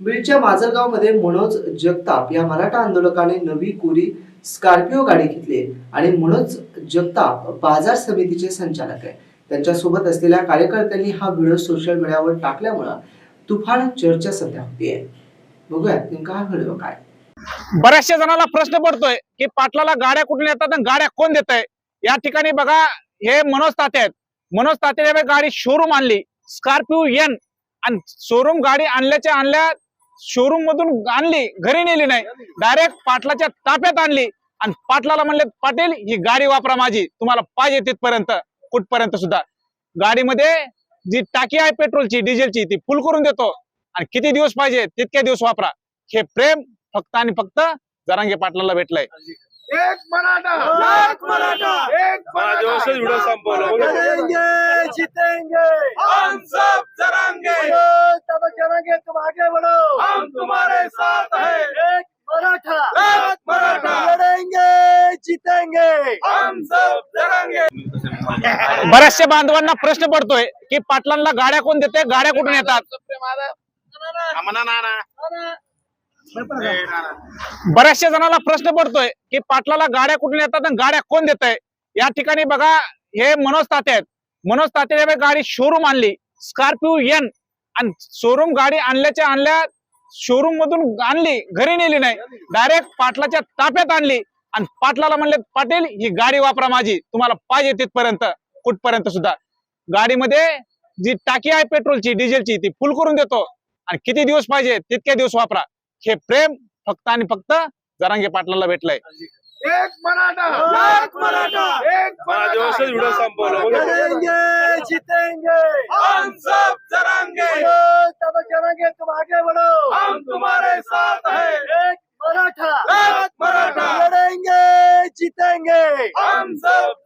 बीडच्या माजलगावमध्ये मनोज जगताप या मराठा आंदोलकाने नवी कोरी स्कॉर्पिओ गाडी घेतली आहे आणि मनोज जगताप बाजार समितीचे संचालक आहे. त्यांच्यासोबत असलेल्या कार्यकर्त्यांनी हा व्हिडिओ सोशल मीडियावर टाकल्यामुळं तुफान चर्चा सध्या होतीये. बघूया नेमका हा व्हिडिओ काय? बऱ्याचशा जणांना प्रश्न पडतोय की पाटलाला गाड्या कुठून येतात आणि गाड्या कोण देत आहे या ठिकाणी बघा हे मनोज ताते आहेत. मनोज तात्याने गाडी शोरूम आणली. स्कॉर्पिओ एन आणि शोरूम गाडी आणल्याच्या आणल्या शोरूम मधून आणली घरी नेली नाही. डायरेक्ट पाटलाच्या ताफ्यात आणली. आणि पाटलाला म्हणले पाटील ही गाडी वापरा माझी. तुम्हाला पाहिजे तिथपर्यंत कुठपर्यंत सुद्धा. गाडीमध्ये जी टाकी आहे पेट्रोलची डिझेलची ती फुल करून देतो. आणि किती दिवस पाहिजे तितके दिवस वापरा. हे प्रेम फक्त आणि फक्त जरांगे पाटलाला भेटलंय. एक मराठा! एक मराठा! एक जीतेंगे हम सब साथ हैं। एक मराठा। एक मराठा। लड़ेंगे जीतेंगे। हम सब जरांगे बऱ्याचशा बांधवांना प्रश्न पडतोय की पाटलांना गाड्या कोण देते? गाड्या कुठून येतात? बऱ्याचशा जणांना प्रश्न पडतोय की पाटलाला गाड्या कुठून येतात आणि गाड्या कोण देत आहे या ठिकाणी बघा हे मनोज ताते आहेत. मनोज तात्याने गाडी शोरूम आणली. स्कॉर्पिओ एन आणि शोरूम गाडी आणल्याच्या आणल्या शोरूम मधून आणली घरी नेली नाही. डायरेक्ट पाटलाच्या ताफ्यात आणली. आणि पाटलाला म्हणले पाटील ही गाडी वापरा माझी. तुम्हाला पाहिजे तिथपर्यंत कुठपर्यंत सुद्धा. गाडीमध्ये जी टाकी आहे पेट्रोलची डिझेलची ती फुल करून देतो. आणि किती दिवस पाहिजे तितके दिवस वापरा. हे प्रेम फक्त आणि फक्त जरांगे पाटलाला भेटलंय. एक मराठा! एक मराठा! एक मला व्यवस्थित व्हिडिओ संपवला बघा. लड़ेंगे जीतेंगे हम सब जरांगे मनोज तब चलेंगे तुम आगे बढ़ो हम तुम्हारे साथ हैं एक मराठा एक मराठा लड़ेंगे जीतेंगे हम सब जरांगे